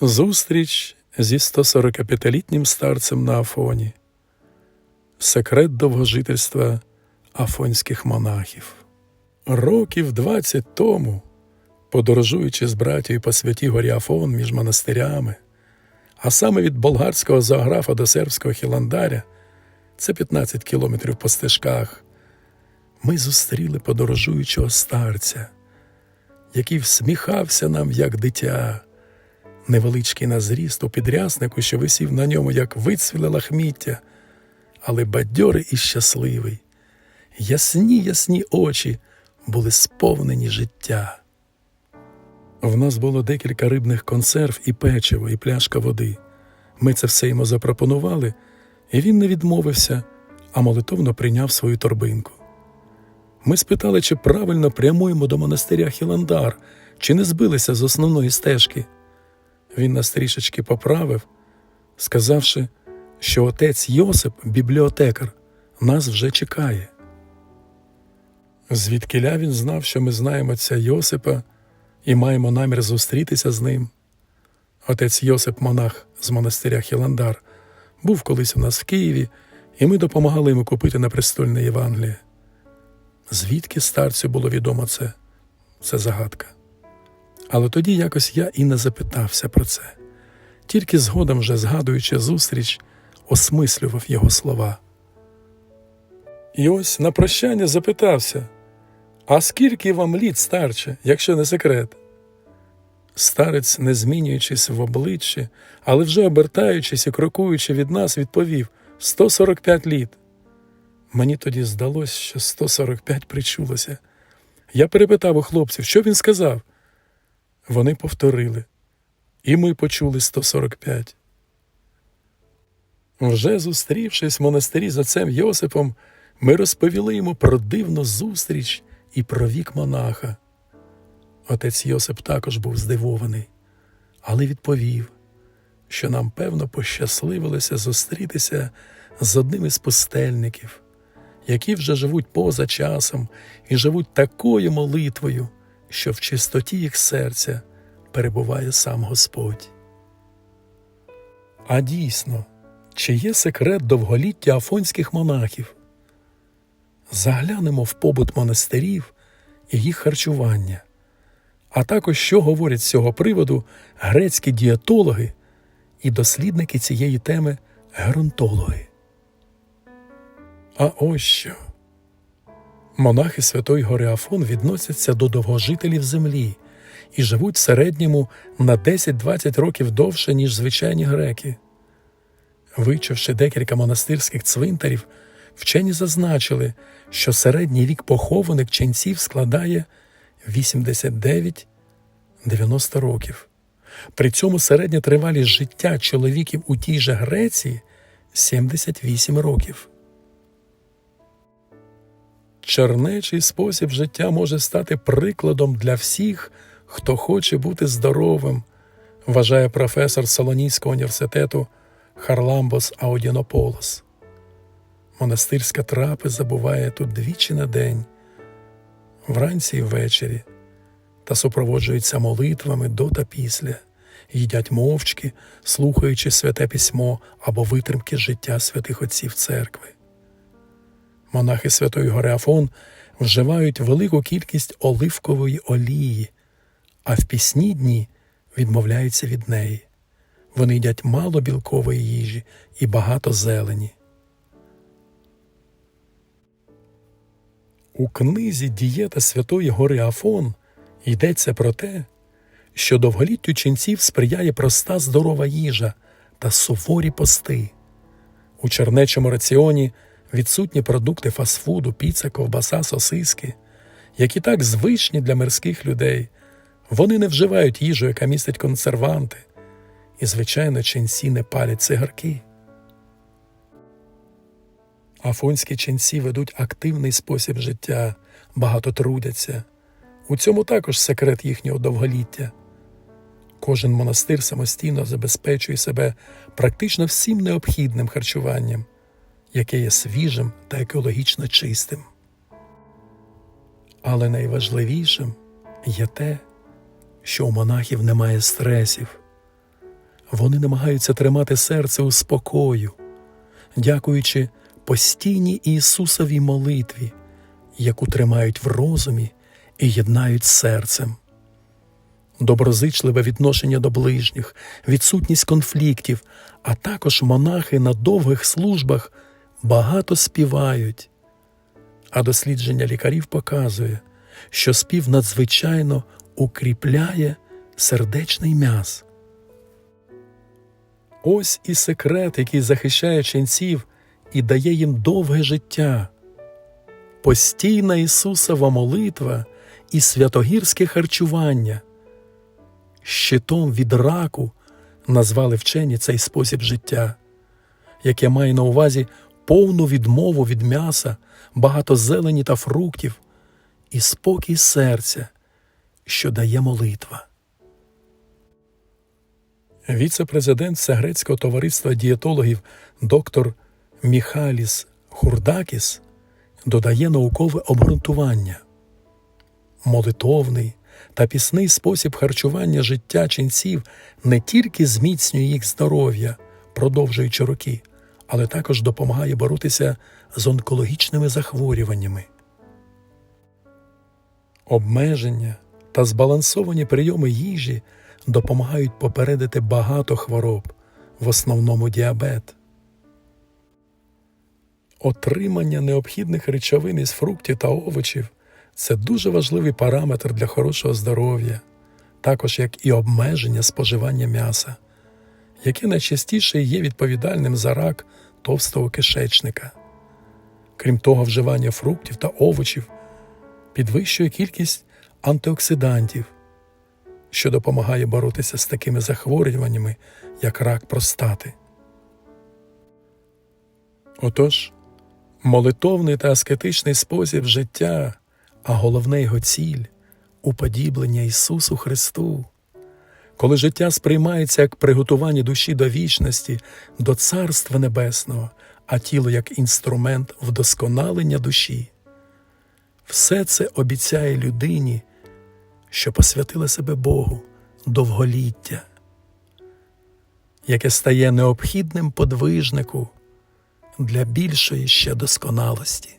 Зустріч зі 145-літнім старцем на Афоні. Секрет довгожительства афонських монахів. Років 20 тому, подорожуючи з братією по святій горі Афон між монастирями, а саме від болгарського зоографа до сербського хіландаря, це 15 кілометрів по стежках, ми зустріли подорожуючого старця, який всміхався нам, як дитя невеличкий на зріст у підряснику, що висів на ньому, як вицвіле лахміття, але бадьорий і щасливий. Ясні, ясні очі були сповнені життя. В нас було декілька рибних консерв і печиво, і пляшка води. Ми це все йому запропонували, і він не відмовився, а молитовно прийняв свою торбинку. Ми спитали, чи правильно прямуємо до монастиря Хіландар, чи не збилися з основної стежки. Він нас трішечки поправив, сказавши, що отець Йосип, бібліотекар, нас вже чекає. Звідкиля він знав, що ми знаємо отця Йосипа і маємо намір зустрітися з ним. Отець Йосип, монах з монастиря Хіландар, був колись у нас в Києві, і ми допомагали йому купити на престольне Євангеліє. Звідки старцю було відомо це? Це загадка. Але тоді якось я і не запитався про це, тільки згодом, вже згадуючи зустріч, осмислював його слова. І ось на прощання запитався А скільки вам літ, старче, якщо не секрет? Старець, не змінюючись в обличчі, але вже обертаючись і крокуючи від нас, відповів 145 літ. Мені тоді здалось, що 145 причулося. Я перепитав у хлопців, що він сказав. Вони повторили, і ми почули 145. Вже зустрівшись в монастирі з отцем Йосипом, ми розповіли йому про дивну зустріч і про вік монаха. Отець Йосип також був здивований, але відповів, що нам, певно, пощасливилося зустрітися з одним із пустельників, які вже живуть поза часом і живуть такою молитвою що в чистоті їх серця перебуває сам Господь. А дійсно, чи є секрет довголіття афонських монахів? Заглянемо в побут монастирів і їх харчування, а також що говорять з цього приводу грецькі дієтологи і дослідники цієї теми геронтологи. А ось що. Монахи Святої Гори Афон відносяться до довгожителів землі і живуть в середньому на 10-20 років довше, ніж звичайні греки. Вичавши декілька монастирських цвинтарів, вчені зазначили, що середній вік похованих ченців складає 89-90 років. При цьому середня тривалість життя чоловіків у тій же Греції 78 років. Чернечий спосіб життя може стати прикладом для всіх, хто хоче бути здоровим, вважає професор Солонійського університету Харламбос Аудінополос. Монастирська трапеза буває тут двічі на день, вранці і ввечері, та супроводжується молитвами до та після, їдять мовчки, слухаючи святе письмо або витримки життя святих отців церкви монахи Святої Гори Афон вживають велику кількість оливкової олії, а в пісні дні відмовляються від неї. Вони їдять мало білкової їжі і багато зелені. У книзі Дієта Святої Гори Афон йдеться про те, що довголіттю ченців сприяє проста здорова їжа та суворі пости. У чернечому раціоні відсутні продукти фастфуду, піца, ковбаса, сосиски, які так звичні для мирських людей. Вони не вживають їжу, яка містить консерванти, і, звичайно, ченці не палять цигарки. Афонські ченці ведуть активний спосіб життя, багато трудяться. У цьому також секрет їхнього довголіття. Кожен монастир самостійно забезпечує себе практично всім необхідним харчуванням яке є свіжим та екологічно чистим. Але найважливішим є те, що у монахів немає стресів, вони намагаються тримати серце у спокою, дякуючи постійній Ісусовій молитві, яку тримають в розумі і єднають серцем. Доброзичливе відношення до ближніх, відсутність конфліктів, а також монахи на довгих службах багато співають. А дослідження лікарів показує, що спів надзвичайно укріпляє сердечний м'яз. Ось і секрет, який захищає ченців і дає їм довге життя. Постійна Ісусова молитва і святогірське харчування. Щитом від раку назвали вчені цей спосіб життя, яке має на увазі повну відмову від м'яса, багато зелені та фруктів і спокій серця, що дає молитва. Віце-президент Сегрецького товариства дієтологів доктор Міхаліс Хурдакіс додає наукове обґрунтування. Молитовний та пісний спосіб харчування життя ченців не тільки зміцнює їх здоров'я, продовжуючи роки, але також допомагає боротися з онкологічними захворюваннями. Обмеження та збалансовані прийоми їжі допомагають попередити багато хвороб, в основному діабет. Отримання необхідних речовин із фруктів та овочів це дуже важливий параметр для хорошого здоров'я, також як і обмеження споживання м'яса, яке найчастіше є відповідальним за рак товстого кишечника. Крім того, вживання фруктів та овочів підвищує кількість антиоксидантів, що допомагає боротися з такими захворюваннями, як рак простати. Отож, молитовний та аскетичний спосіб життя, а головне його ціль уподіблення Ісусу Христу. Коли життя сприймається як приготування душі до вічності, до Царства Небесного, а тіло як інструмент вдосконалення душі, все це обіцяє людині, що посвятила себе Богу довголіття, яке стає необхідним подвижнику для більшої ще досконалості.